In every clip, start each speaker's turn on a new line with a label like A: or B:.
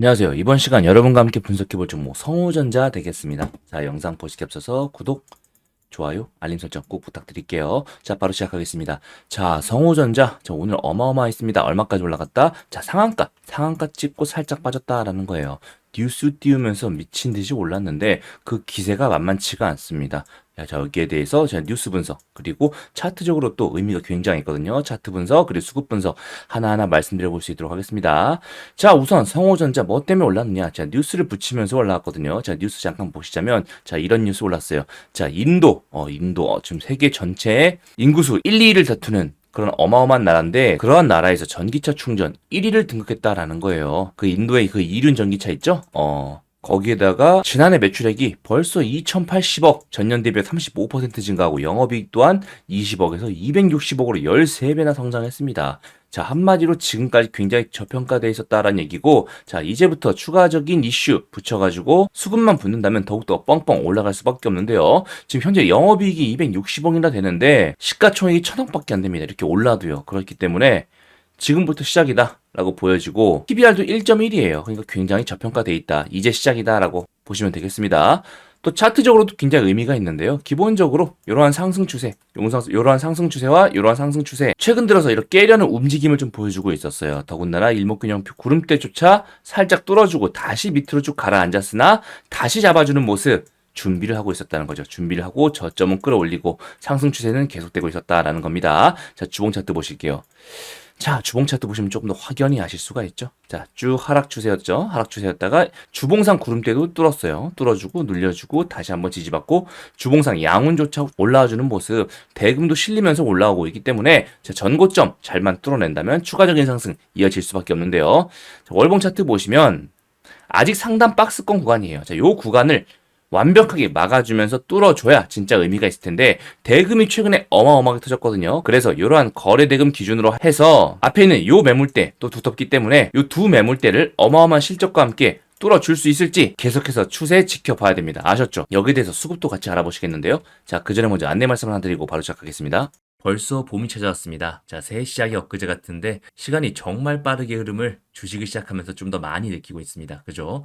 A: 안녕하세요. 이번 시간 여러분과 함께 분석해볼 종목 성우전자 되겠습니다. 자, 영상 보시기 앞서서 구독, 좋아요, 알림 설정 꼭 부탁드릴게요. 자, 바로 시작하겠습니다. 자, 성우전자. 자, 오늘 어마어마했습니다. 얼마까지 올라갔다? 자, 상한가. 상한가 찍고 살짝 빠졌다라는 거예요. 뉴스 띄우면서 미친 듯이 올랐는데 그 기세가 만만치가 않습니다. 자, 자, 여기에 대해서 제가 뉴스 분석 그리고 차트적으로 또 의미가 굉장히 있거든요. 차트 분석 그리고 수급 분석 하나하나 말씀드려 볼 수 있도록 하겠습니다. 자, 우선 성호전자 뭐 때문에 올랐느냐? 자, 뉴스를 붙이면서 올라왔거든요. 자, 뉴스 잠깐 보시자면 자, 이런 뉴스 올랐어요. 자, 인도, 어, 인도 어, 지금 세계 전체의 인구수 1, 2위를 다투는 그런 어마어마한 나라인데 그러한 나라에서 전기차 충전 1위를 등극했다라는 거예요. 그 인도의 그 이륜 전기차 있죠? 어. 거기에다가 지난해 매출액이 벌써 2,080억, 전년 대비 35% 증가하고 영업이익 또한 20억에서 260억으로 13배나 성장했습니다. 자, 한마디로 지금까지 굉장히 저평가되어 있었다라는 얘기고, 자, 이제부터 추가적인 이슈 붙여가지고 수급만 붙는다면 더욱더 뻥뻥 올라갈 수밖에 없는데요. 지금 현재 영업이익이 260억이나 되는데, 시가총액이 1000억밖에 안 됩니다. 이렇게 올라도요. 그렇기 때문에 지금부터 시작이다. 라고 보여지고, PBR도 1.1이에요. 그러니까 굉장히 저평가되어 있다. 이제 시작이다. 라고 보시면 되겠습니다. 또 차트적으로도 굉장히 의미가 있는데요. 기본적으로 이러한 상승 추세, 이러한 상승 추세와 이러한 상승 추세, 최근 들어서 이렇게 깨려는 움직임을 좀 보여주고 있었어요. 더군다나 일목균형표 구름대조차 살짝 뚫어주고 다시 밑으로 쭉 가라앉았으나 다시 잡아주는 모습, 준비를 하고 있었다는 거죠. 준비를 하고 저점은 끌어올리고 상승 추세는 계속되고 있었다라는 겁니다. 자, 주봉 차트 보실게요. 자, 주봉 차트 보시면 조금 더 확연히 아실 수가 있죠. 자, 쭉 하락 추세였죠. 하락 추세였다가 주봉상 구름대도 뚫었어요. 뚫어주고 눌려주고 다시 한번 지지받고 주봉상 양운조차 올라와주는 모습 대금도 실리면서 올라오고 있기 때문에 자, 전고점 잘만 뚫어낸다면 추가적인 상승 이어질 수밖에 없는데요. 자, 월봉 차트 보시면 아직 상단 박스권 구간이에요. 자, 요 구간을 완벽하게 막아주면서 뚫어줘야 진짜 의미가 있을 텐데 대금이 최근에 어마어마하게 터졌거든요. 그래서 이러한 거래 대금 기준으로 해서 앞에 있는 요 매물대 또 두텁기 때문에 요 두 매물대를 어마어마한 실적과 함께 뚫어줄 수 있을지 계속해서 추세 지켜봐야 됩니다. 아셨죠? 여기에 대해서 수급도 같이 알아보시겠는데요. 자, 그 전에 먼저 안내 말씀 하나 드리고 바로 시작하겠습니다. 벌써 봄이 찾아왔습니다. 자, 새해 시작이 엊그제 같은데 시간이 정말 빠르게 흐름을 주식을 시작하면서 좀 더 많이 느끼고 있습니다. 그죠?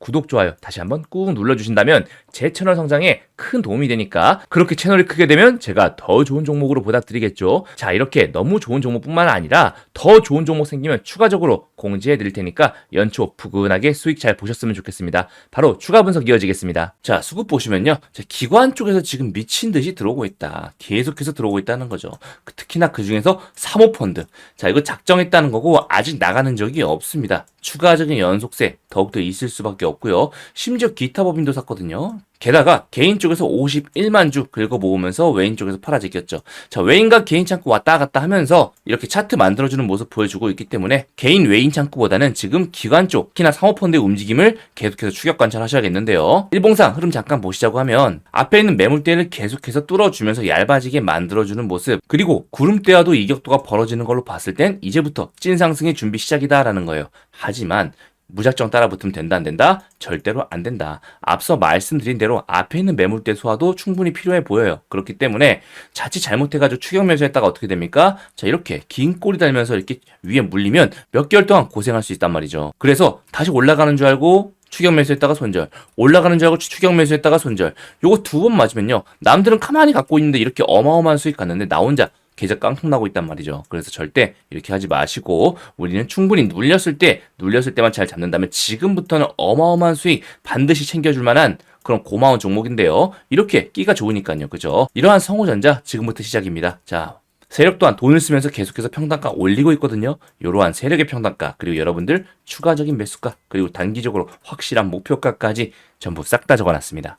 A: 구독 좋아요 다시 한번 꾹 눌러주신다면 제 채널 성장에 큰 도움이 되니까 그렇게 채널이 크게 되면 제가 더 좋은 종목으로 보답드리겠죠. 자 이렇게 너무 좋은 종목뿐만 아니라 더 좋은 종목 생기면 추가적으로 공지해 드릴 테니까 연초 푸근하게 수익 잘 보셨으면 좋겠습니다. 바로 추가 분석 이어지겠습니다. 자 수급 보시면요. 자, 기관 쪽에서 지금 미친 듯이 들어오고 있다. 계속해서 들어오고 있다는 거죠. 그- 특히나 그 중에서 사모펀드. 자 이거 작정했다는 거고 아직 나가는 적이 없습니다. 추가적인 연속세 더욱더 있을 수밖에 없고요. 심지어 기타 법인도 샀거든요. 게다가 개인 쪽에서 51만 주 긁어 모으면서 외인 쪽에서 팔아제꼈죠. 자, 외인과 개인 창구 왔다 갔다 하면서 이렇게 차트 만들어주는 모습 보여주고 있기 때문에 개인 외인 창구보다는 지금 기관 쪽, 특히나 사모펀드의 움직임을 계속해서 추격 관찰하셔야겠는데요. 일봉상 흐름 잠깐 보시자고 하면 앞에 있는 매물대를 계속해서 뚫어주면서 얇아지게 만들어주는 모습 그리고 구름대와도 이격도가 벌어지는 걸로 봤을 땐 이제부터 찐 상승의 준비 시작이다라는 거예요. 하지만 무작정 따라 붙으면 된다 안 된다? 절대로 안 된다. 앞서 말씀드린 대로 앞에 있는 매물대 소화도 충분히 필요해 보여요. 그렇기 때문에 자칫 잘못해가지고 추격 매수했다가 어떻게 됩니까? 자 이렇게 긴 꼬리 달면서 이렇게 위에 물리면 몇 개월 동안 고생할 수 있단 말이죠. 그래서 다시 올라가는 줄 알고 추격 매수했다가 손절, 올라가는 줄 알고 추격 매수했다가 손절. 요거 두 번 맞으면요. 남들은 가만히 갖고 있는데 이렇게 어마어마한 수익 갔는데 나 혼자 계좌 깡통 나고 있단 말이죠. 그래서 절대 이렇게 하지 마시고 우리는 충분히 눌렸을 때 눌렸을 때만 잘 잡는다면 지금부터는 어마어마한 수익 반드시 챙겨줄 만한 그런 고마운 종목인데요. 이렇게 끼가 좋으니까요. 그죠? 이러한 성호전자 지금부터 시작입니다. 자, 세력 또한 돈을 쓰면서 계속해서 평단가 올리고 있거든요. 이러한 세력의 평단가 그리고 여러분들 추가적인 매수가 그리고 단기적으로 확실한 목표가까지 전부 싹 다 적어놨습니다.